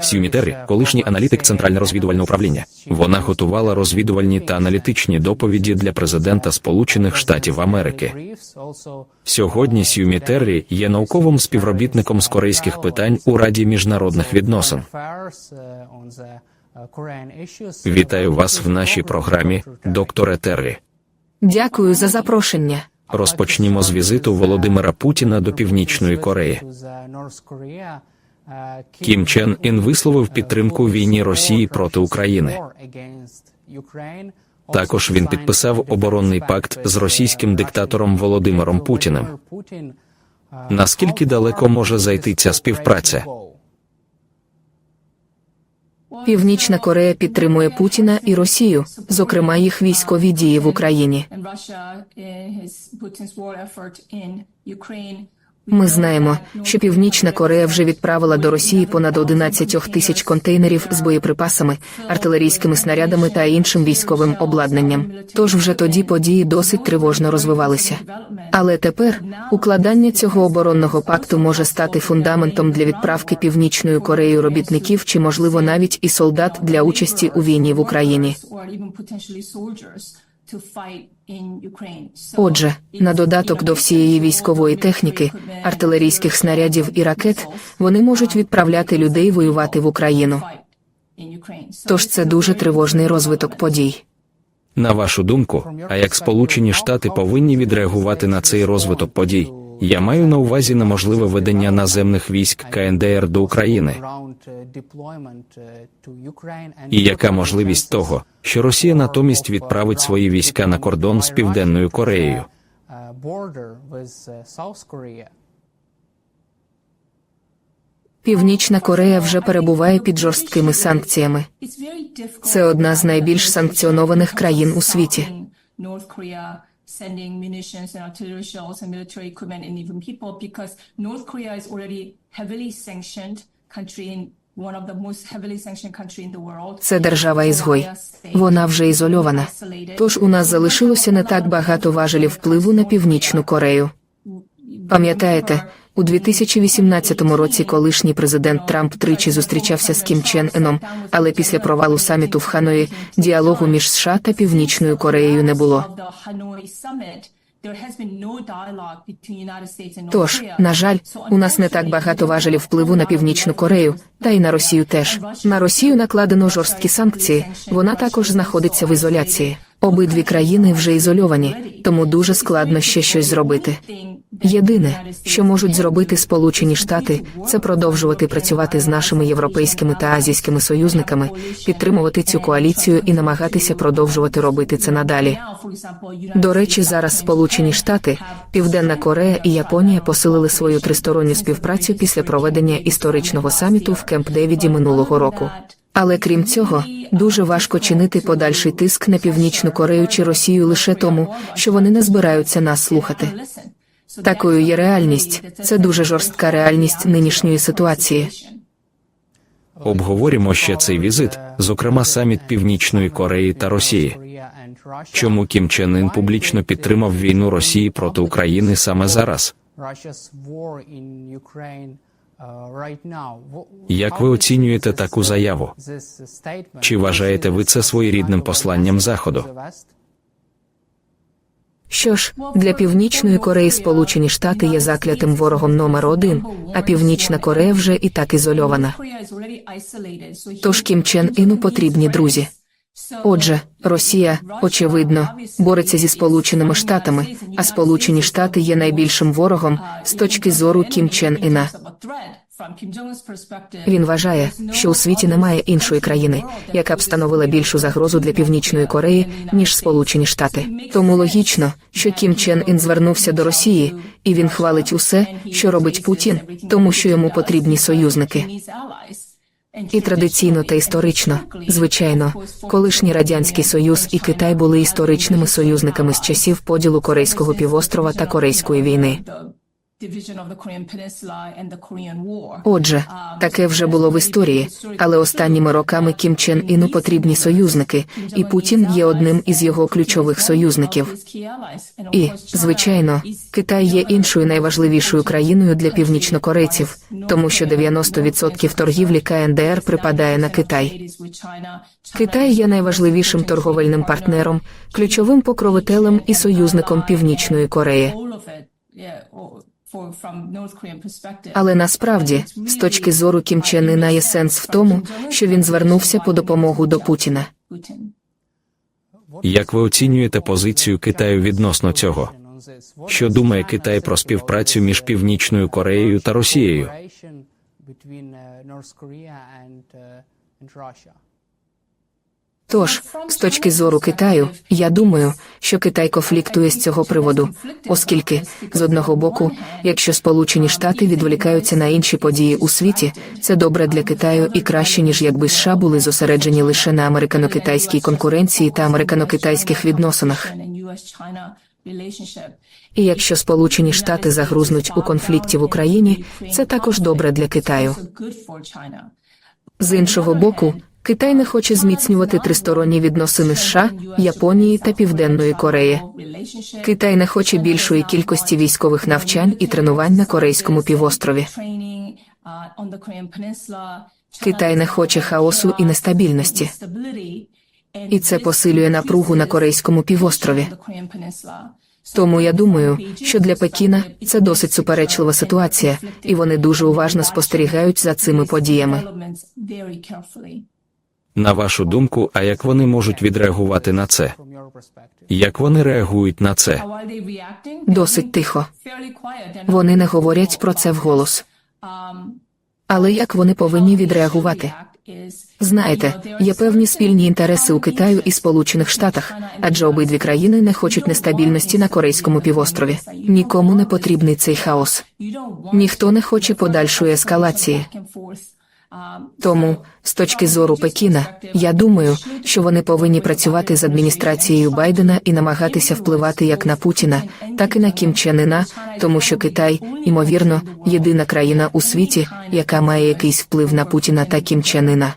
Сьюмі Террі, колишній аналітик Центральне розвідувальне управління. Вона готувала розвідувальні та аналітичні доповіді для президента Сполучених Штатів Америки. Сьогодні Сьюмі Террі є науковим співробітником з корейських питань у Раді міжнародних відносин. Вітаю вас в нашій програмі, докторе Террі. Дякую за запрошення. Розпочнімо з візиту Володимира Путіна до Північної Кореї. Кім Чен Ін висловив підтримку війні Росії проти України. Також він підписав оборонний пакт з російським диктатором Володимиром Путіним. Наскільки далеко може зайти ця співпраця? Північна Корея підтримує Путіна і Росію, зокрема їх військові дії в Україні. Ми знаємо, що Північна Корея вже відправила до Росії понад 11 тисяч контейнерів з боєприпасами, артилерійськими снарядами та іншим військовим обладнанням. Тож вже тоді події досить тривожно розвивалися. Але тепер укладання цього оборонного пакту може стати фундаментом для відправки Північною Кореєю робітників чи, можливо, навіть і солдат для участі у війні в Україні. Отже, на додаток до всієї військової техніки, артилерійських снарядів і ракет, вони можуть відправляти людей воювати в Україну. Тож це дуже тривожний розвиток подій. На вашу думку, а як Сполучені Штати повинні відреагувати на цей розвиток подій? Я маю на увазі на можливе ведення наземних військ КНДР до України. І яка можливість того, що Росія натомість відправить свої війська на кордон з Південною Кореєю? Північна Корея вже перебуває під жорсткими санкціями. Це одна з найбільш санкціонованих країн у світі. Sending munitions and artillery shells and military equipment and even people because North Korea is already heavily sanctioned country in one of the most heavily sanctioned country in the world. Це держава-ізгой. Вона вже ізольована. Тож у нас залишилося не так багато важелів впливу на Північну Корею. Пам'ятаєте, у 2018 році колишній президент Трамп тричі зустрічався з Кім Чен Еном, але після провалу саміту в Ханої діалогу між США та Північною Кореєю не було. Тож, на жаль, у нас не так багато важелів впливу на Північну Корею, та й на Росію теж. На Росію накладено жорсткі санкції. Вона також знаходиться в ізоляції. Обидві країни вже ізольовані, тому дуже складно ще щось зробити. Єдине, що можуть зробити Сполучені Штати, це продовжувати працювати з нашими європейськими та азійськими союзниками, підтримувати цю коаліцію і намагатися продовжувати робити це надалі. До речі, зараз Сполучені Штати, Південна Корея і Японія посилили свою тристоронню співпрацю після проведення історичного саміту в Кемп Девіді минулого року. Але крім цього, дуже важко чинити подальший тиск на північну Корею чи Росію лише тому, що вони не збираються нас слухати. Такою є реальність. Це дуже жорстка реальність нинішньої ситуації. Обговоримо ще цей візит, зокрема саміт Північної Кореї та Росії. Чому Кім Чен Ін публічно підтримав війну Росії проти України саме зараз? Як ви оцінюєте таку заяву? Чи вважаєте ви це своєрідним посланням Заходу? Що ж, для Північної Кореї Сполучені Штати є заклятим ворогом номер один, а Північна Корея вже і так ізольована. Тож Кім Чен Іну потрібні друзі. Отже, Росія, очевидно, бореться зі Сполученими Штатами, а Сполучені Штати є найбільшим ворогом з точки зору Кім Чен Іна. Він вважає, що у світі немає іншої країни, яка б становила більшу загрозу для Північної Кореї, ніж Сполучені Штати. Тому логічно, що Кім Чен Ін звернувся до Росії, і він хвалить усе, що робить Путін, тому що йому потрібні союзники. І традиційно та історично, звичайно, колишній радянський союз і Китай були історичними союзниками з часів поділу Корейського півострова та Корейської війни. Отже, таке вже було в історії, але останніми роками Кім Чен Іну потрібні союзники, і Путін є одним із його ключових союзників. І, звичайно, Китай є іншою найважливішою країною для північнокорейців, тому що 90% торгівлі КНДР припадає на Китай. Китай є найважливішим торговельним партнером, ключовим покровителем і союзником Північної Кореї. Але насправді, з точки зору Кім Чен Іна є сенс в тому, що він звернувся по допомогу до Путіна. Як ви оцінюєте позицію Китаю відносно цього? Що думає Китай про співпрацю між Північною Кореєю та Росією? Тож, з точки зору Китаю, я думаю, що Китай конфліктує з цього приводу, оскільки, з одного боку, якщо Сполучені Штати відволікаються на інші події у світі, це добре для Китаю і краще, ніж якби США були зосереджені лише на американо-китайській конкуренції та американо-китайських відносинах. І якщо Сполучені Штати загрузнуть у конфлікті в Україні, це також добре для Китаю. З іншого боку, Китай не хоче зміцнювати тристоронні відносини США, Японії та Південної Кореї. Китай не хоче більшої кількості військових навчань і тренувань на Корейському півострові. Китай не хоче хаосу і нестабільності. І це посилює напругу на Корейському півострові. Тому я думаю, що для Пекіна це досить суперечлива ситуація, і вони дуже уважно спостерігають за цими подіями. На вашу думку, а як вони можуть відреагувати на це? Як вони реагують на це? Досить тихо. Вони не говорять про це вголос. Але як вони повинні відреагувати? Знаєте, є певні спільні інтереси у Китаю і Сполучених Штатах, адже обидві країни не хочуть нестабільності на Корейському півострові. Нікому не потрібний цей хаос. Ніхто не хоче подальшої ескалації. Тому, з точки зору Пекіна, я думаю, що вони повинні працювати з адміністрацією Байдена і намагатися впливати як на Путіна, так і на Кім Чен Іна, тому що Китай, ймовірно, єдина країна у світі, яка має якийсь вплив на Путіна та Кім Чен Іна.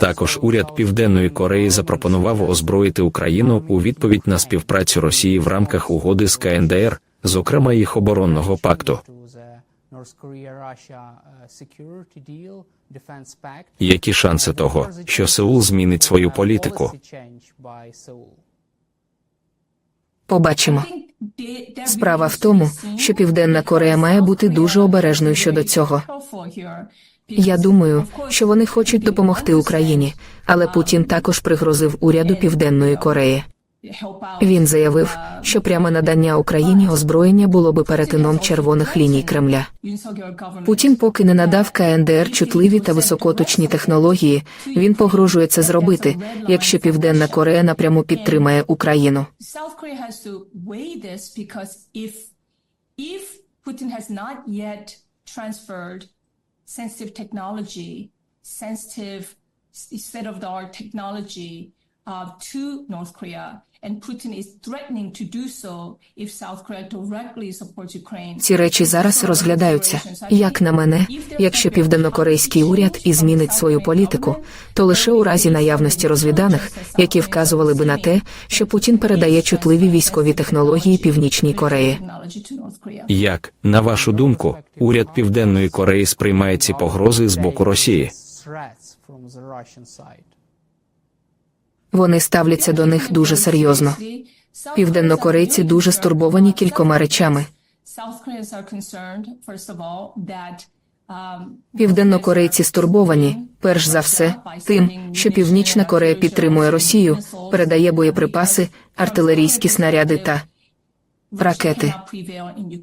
Також уряд Південної Кореї запропонував озброїти Україну у відповідь на співпрацю Росії в рамках угоди з КНДР, зокрема їх оборонного пакту. Які шанси того, що Сеул змінить свою політику? Побачимо. Справа в тому, що Південна Корея має бути дуже обережною щодо цього. Я думаю, що вони хочуть допомогти Україні, але Путін також пригрозив уряду Південної Кореї. Він заявив, що пряме надання Україні озброєння було би перетином червоних ліній Кремля. Путін поки не надав КНДР чутливі та високоточні технології. Він погрожує це зробити, якщо Південна Корея напряму підтримає Україну. Sensitive technology, sensitive state of the art technology uh, to North Korea, and Putin is threatening to do so if South Korea directly supports Ukraine. Ці речі зараз розглядаються. Як на мене, якщо південнокорейський уряд і змінить свою політику, то лише у разі наявності розвіданих, які вказували би на те, що Путін передає чутливі військові технології Північній Кореї. Як, на вашу думку, уряд Південної Кореї сприймає ці погрози з боку Росії? Вони ставляться до них дуже серйозно. Південнокорейці дуже стурбовані кількома речами. Південнокорейці стурбовані, перш за все, тим, що Північна Корея підтримує Росію, передає боєприпаси, артилерійські снаряди та ракети.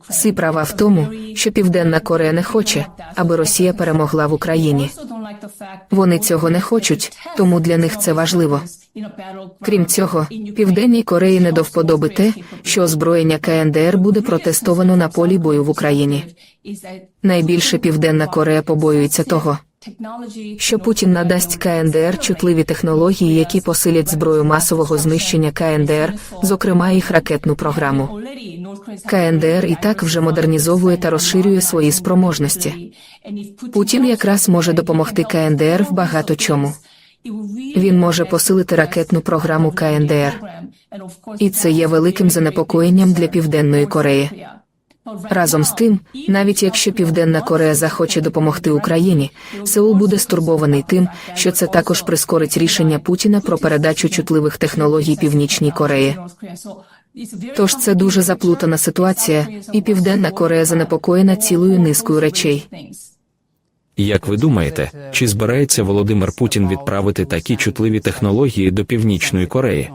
Всі права в тому, що Південна Корея не хоче, аби Росія перемогла в Україні. Вони цього не хочуть, тому для них це важливо. Крім цього, Південній Кореї не до вподоби те, що озброєння КНДР буде протестовано на полі бою в Україні. Найбільше Південна Корея побоюється того, що Путін надасть КНДР чутливі технології, які посилять зброю масового знищення КНДР, зокрема їх ракетну програму. КНДР і так вже модернізовує та розширює свої спроможності. Путін якраз може допомогти КНДР в багато чому. Він може посилити ракетну програму КНДР. І це є великим занепокоєнням для Південної Кореї. Разом з тим, навіть якщо Південна Корея захоче допомогти Україні, Сеул буде стурбований тим, що це також прискорить рішення Путіна про передачу чутливих технологій Північній Кореї. Тож це дуже заплутана ситуація, і Південна Корея занепокоєна цілою низкою речей. Як ви думаєте, чи збирається Володимир Путін відправити такі чутливі технології до Північної Кореї?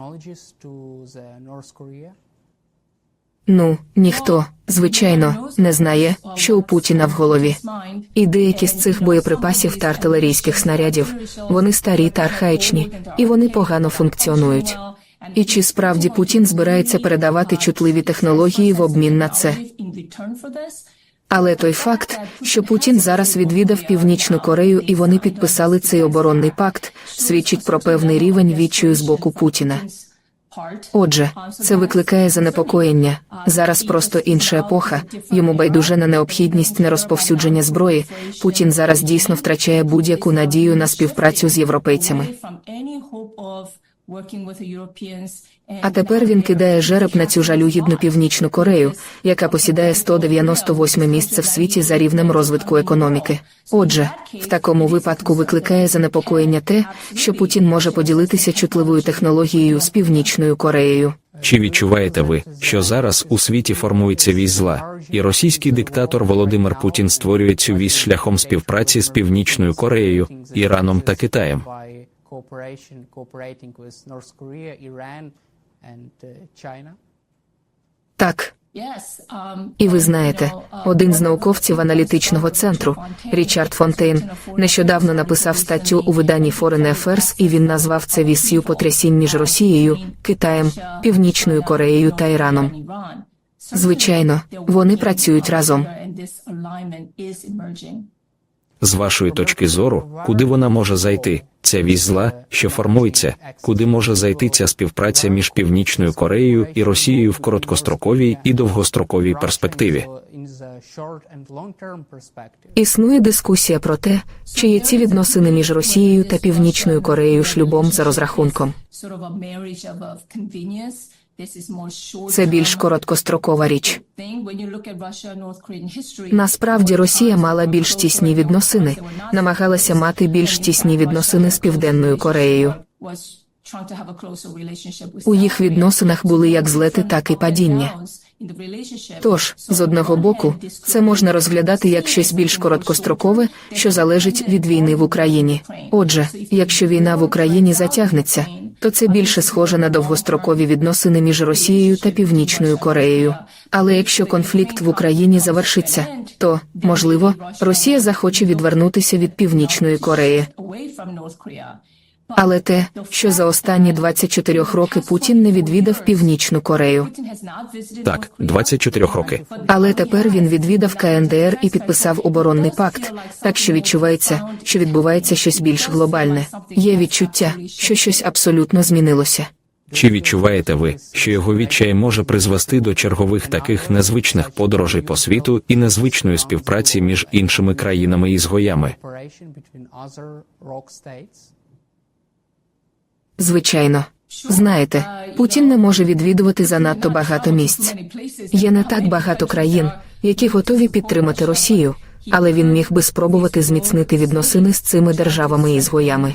Ну, ніхто, звичайно, не знає, що у Путіна в голові. І деякі з цих боєприпасів та артилерійських снарядів вони старі та архаїчні, і вони погано функціонують. І чи справді Путін збирається передавати чутливі технології в обмін на це? Але той факт, що Путін зараз відвідав Північну Корею і вони підписали цей оборонний пакт, свідчить про певний рівень відчаю з боку Путіна. Отже, це викликає занепокоєння. Зараз просто інша епоха. Йому байдуже на необхідність нерозповсюдження зброї. Путін зараз дійсно втрачає будь-яку надію на співпрацю з європейцями. А тепер він кидає жереб на цю жалюгідну північну Корею, яка посідає 198 місце в світі за рівнем розвитку економіки. Отже, в такому випадку викликає занепокоєння те, що Путін може поділитися чутливою технологією з північною Кореєю. Чи відчуваєте ви, що зараз у світі формується вісь зла, і російський диктатор Володимир Путін створює цю вісь шляхом співпраці з Північною Кореєю, Іраном та Китаєм? Uh. Так. І ви знаєте, один з науковців аналітичного центру, Річард Фонтейн, нещодавно написав статтю у виданні Foreign Affairs, і він назвав це віссю потрясінь між Росією, Китаєм, Північною Кореєю та Іраном. Звичайно, вони працюють разом. З вашої точки зору, куди вона може зайти? Ця вісь зла, що формується, куди може зайти ця співпраця між Північною Кореєю і Росією в короткостроковій і довгостроковій перспективі? Існує дискусія про те, чи є ці відносини між Росією та Північною Кореєю шлюбом за розрахунком. Це більш короткострокова річ. Насправді Росія мала більш тісні відносини, намагалася мати більш тісні відносини з Південною Кореєю. У їх відносинах були як злети, так і падіння. Тож, з одного боку, це можна розглядати як щось більш короткострокове, що залежить від війни в Україні. Отже, якщо війна в Україні затягнеться, то це більше схоже на довгострокові відносини між Росією та Північною Кореєю. Але якщо конфлікт в Україні завершиться, то можливо Росія захоче відвернутися від Північної Кореї. Але те, що за останні 24 роки Путін не відвідав Північну Корею. Так, 24 роки. Але тепер він відвідав КНДР і підписав оборонний пакт, так що відчувається, що відбувається щось більш глобальне. Є відчуття, що щось абсолютно змінилося. Чи відчуваєте ви, що його відчай може призвести до чергових таких незвичних подорожей по світу і незвичної співпраці між іншими країнами і згоями? Звичайно, знаєте, Путін не може відвідувати занадто багато місць. Є не так багато країн, які готові підтримати Росію, але він міг би спробувати зміцнити відносини з цими державами і згоями.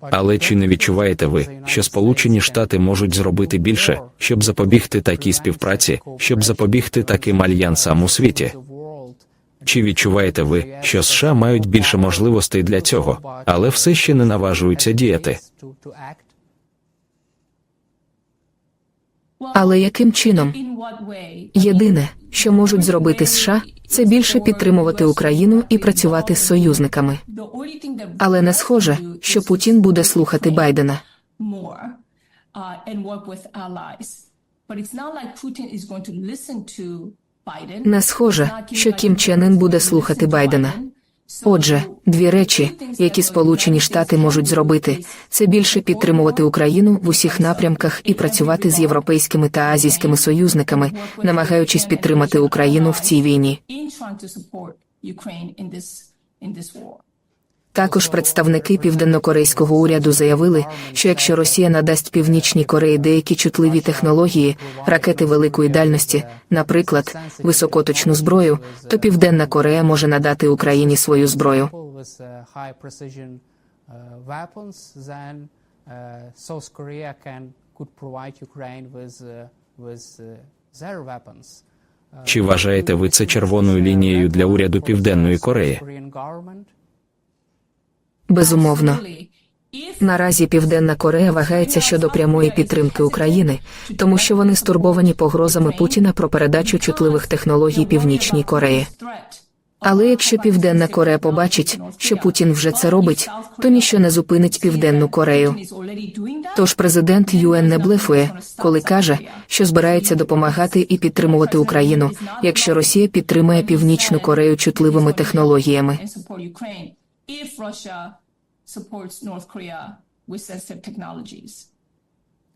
Але чи не відчуваєте ви, що Сполучені Штати можуть зробити більше, щоб запобігти такій співпраці, щоб запобігти таким альянсам у світі? Чи відчуваєте ви, що США мають більше можливостей для цього, але все ще не наважуються діяти? Але яким чином? Єдине, що можуть зробити США, це більше підтримувати Україну і працювати з союзниками. Але не схоже, що Путін буде слухати Байдена. Не схоже, що Кім Чен Ін буде слухати Байдена. Отже, дві речі, які Сполучені Штати можуть зробити, це більше підтримувати Україну в усіх напрямках і працювати з європейськими та азійськими союзниками, намагаючись підтримати Україну в цій війні. Також представники південнокорейського уряду заявили, що якщо Росія надасть північній Кореї деякі чутливі технології, ракети великої дальності, наприклад, високоточну зброю, то Південна Корея може надати Україні свою зброю. Чи вважаєте ви це червоною лінією для уряду Південної Кореї? Безумовно. Наразі Південна Корея вагається щодо прямої підтримки України, тому що вони стурбовані погрозами Путіна про передачу чутливих технологій Північній Кореї. Але якщо Південна Корея побачить, що Путін вже це робить, то ніщо не зупинить Південну Корею. Тож президент ЮН не блефує, коли каже, що збирається допомагати і підтримувати Україну, якщо Росія підтримує Північну Корею чутливими технологіями. If Russia supports North Korea with sensitive technologies.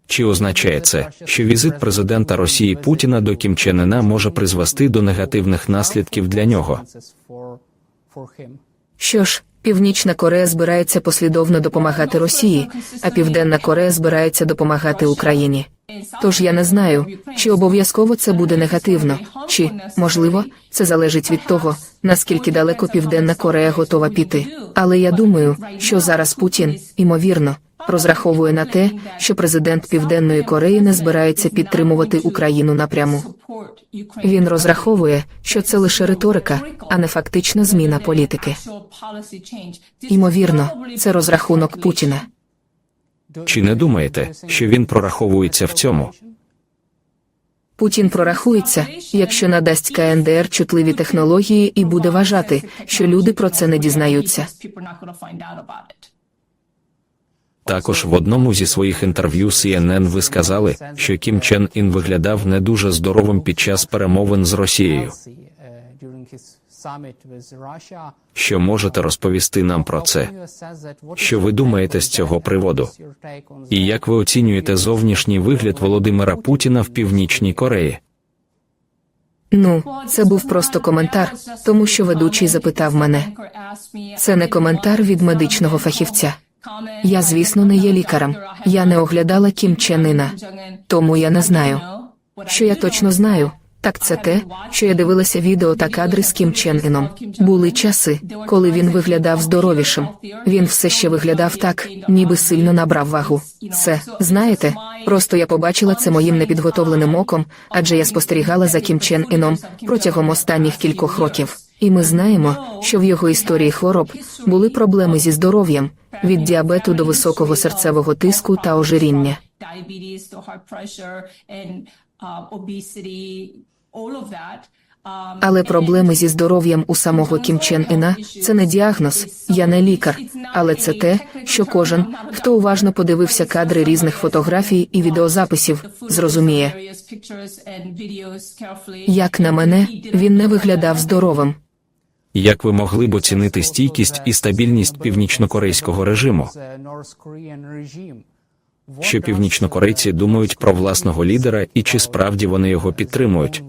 Чи означає це, що візит президента Росії Путіна до Кім Чен Ына може призвести до негативних наслідків для нього? For, for him. Що ж, Північна Корея збирається послідовно допомагати Росії, а Південна Корея збирається допомагати Україні. Тож я не знаю, чи обов'язково це буде негативно, чи, можливо, це залежить від того, наскільки далеко Південна Корея готова піти. Але я думаю, що зараз Путін, імовірно, розраховує на те, що президент Південної Кореї не збирається підтримувати Україну напряму. Він розраховує, що це лише риторика, а не фактична зміна політики. Імовірно, це розрахунок. Путіна. Чи не думаєте, що він прораховується в цьому? Путін прорахується, якщо надасть КНДР чутливі технології і буде вважати, що люди про це не дізнаються. Також в одному зі своїх інтерв'ю CNN ви сказали, що Кім Чен Ін виглядав не дуже здоровим під час перемовин з Росією. Що можете розповісти нам про це? Що ви думаєте з цього приводу? І як ви оцінюєте зовнішній вигляд Володимира Путіна в Північній Кореї? Ну, це був просто коментар, тому що ведучий запитав мене. Це не коментар від медичного фахівця. Я, звісно, не є лікарем. Я не оглядала Кім Чен Іна. Тому я не знаю. Що я точно знаю, так це те, що я дивилася відео та кадри з Кім Чен Іном. Були часи, коли він виглядав здоровішим. Він все ще виглядав так, ніби сильно набрав вагу. Це, знаєте, просто я побачила це моїм непідготовленим оком, адже я спостерігала за Кім Чен Іном протягом останніх кількох років. І ми знаємо, що в його історії хвороб були проблеми зі здоров'ям від діабету до високого серцевого тиску та ожиріння. uh. Um, Але проблеми зі здоров'ям у самого Кім Чен Іна – це не діагноз, я не лікар, але це те, що кожен, хто уважно подивився кадри різних фотографій і відеозаписів, зрозуміє. Як на мене, він не виглядав здоровим. Як ви могли б оцінити стійкість і стабільність північнокорейського режиму? Що північнокорейці думають про власного лідера і чи справді вони його підтримують?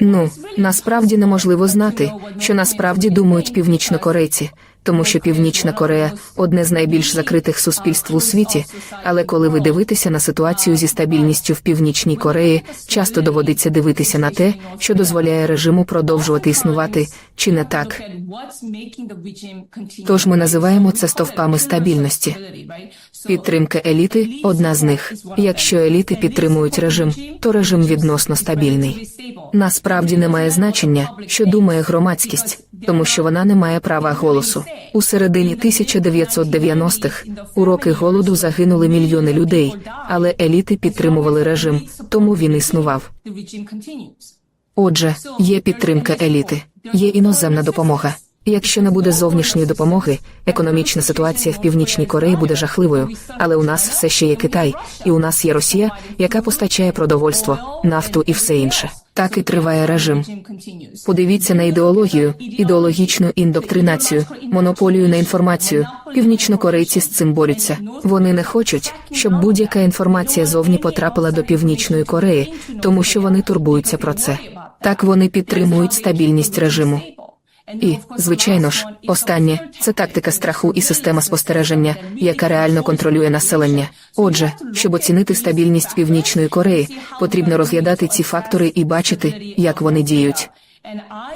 Ну, насправді неможливо знати, що насправді думають північнокорейці, тому що Північна Корея одне з найбільш закритих суспільств у світі. Але коли ви дивитеся на ситуацію зі стабільністю в Північній Кореї, часто доводиться дивитися на те, що дозволяє режиму продовжувати існувати, чи не так. Тож ми називаємо це стовпами стабільності. Підтримка еліти одна з них. Якщо еліти підтримують режим, то режим відносно стабільний. Насправді не має значення, що думає громадськість, тому що вона не має права голосу. У середині 1990-х у роки голоду загинули мільйони людей, але еліти підтримували режим, тому він існував. Отже, є підтримка еліти, є іноземна допомога. Якщо не буде зовнішньої допомоги, економічна ситуація в північній Кореї буде жахливою. Але у нас все ще є Китай, і у нас є Росія, яка постачає продовольство, нафту і все інше. Так і триває режим. Подивіться на ідеологію, ідеологічну індоктринацію, монополію на інформацію. Північнокорейці з цим борються. Вони не хочуть, щоб будь-яка інформація зовні потрапила до Північної Кореї, тому що вони турбуються про це. Так вони підтримують стабільність режиму. І, звичайно ж, останнє це тактика страху і система спостереження, яка реально контролює населення. Отже, щоб оцінити стабільність Північної Кореї, потрібно розглядати ці фактори і бачити, як вони діють.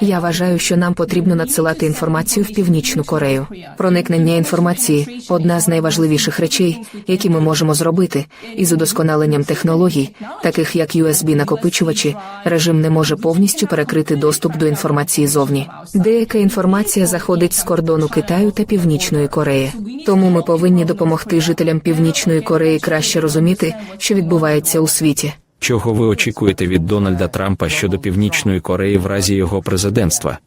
Я вважаю, що нам потрібно надсилати інформацію в Північну Корею. Проникнення інформації одна з найважливіших речей, які ми можемо зробити, і з удосконаленням технологій, таких як USB накопичувачі, режим не може повністю перекрити доступ до інформації зовні. Деяка інформація заходить з кордону Китаю та Північної Кореї. Тому ми повинні допомогти жителям Північної Кореї краще розуміти, що відбувається у світі. Чого ви очікуєте від Дональда Трампа щодо Північної Кореї в разі його президентства?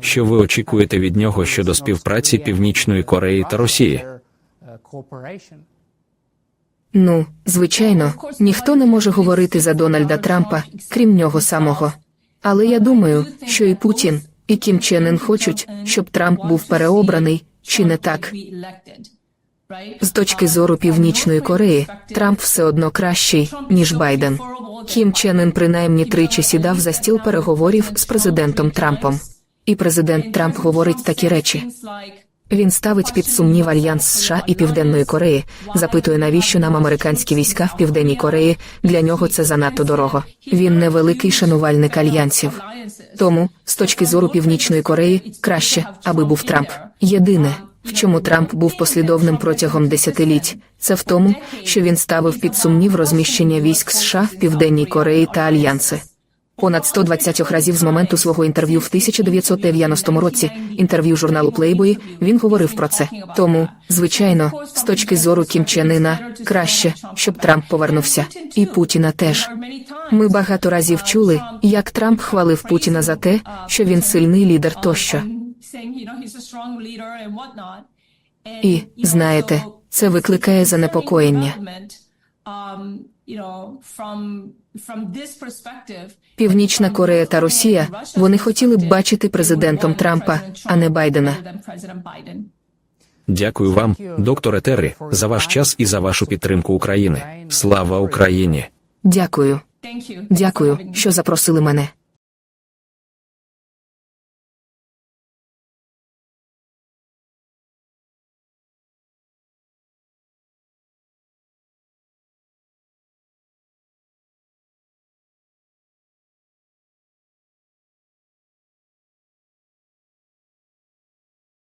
Що ви очікуєте від нього щодо співпраці Північної Кореї та Росії? Ну, звичайно, ніхто не може говорити за Дональда Трампа, крім нього самого. Але я думаю, що і Путін, і Кім Чен Ін хочуть, щоб Трамп був переобраний, чи не так. З точки зору Північної Кореї, Трамп все одно кращий, ніж Байден. Кім Чен Ін принаймні тричі сідав за стіл переговорів з президентом Трампом. І президент Трамп говорить такі речі. Він ставить під сумнів альянс США і Південної Кореї, запитує, навіщо нам американські війська в Південній Кореї. Для нього це занадто дорого. Він не великий шанувальник альянсів. Тому, з точки зору Північної Кореї, краще, аби був Трамп. Єдине, в чому Трамп був послідовним протягом десятиліть, це в тому, що він ставив під сумнів розміщення військ США в Південній Кореї та альянси. Понад 120 разів з моменту свого інтерв'ю в 1990 році, інтерв'ю журналу Playboy, він говорив про це. Тому, звичайно, з точки зору Кім Чен Іна, краще, щоб Трамп повернувся, і Путіна теж. Ми багато разів чули, як Трамп хвалив Путіна за те, що він сильний лідер тощо. І, знаєте, це викликає занепокоєння. Північна Корея та Росія вони хотіли б бачити президентом Трампа, а не Байдена. Дякую вам, докторе Террі, за ваш час і за вашу підтримку України. Слава Україні! Дякую, дякую, що запросили мене.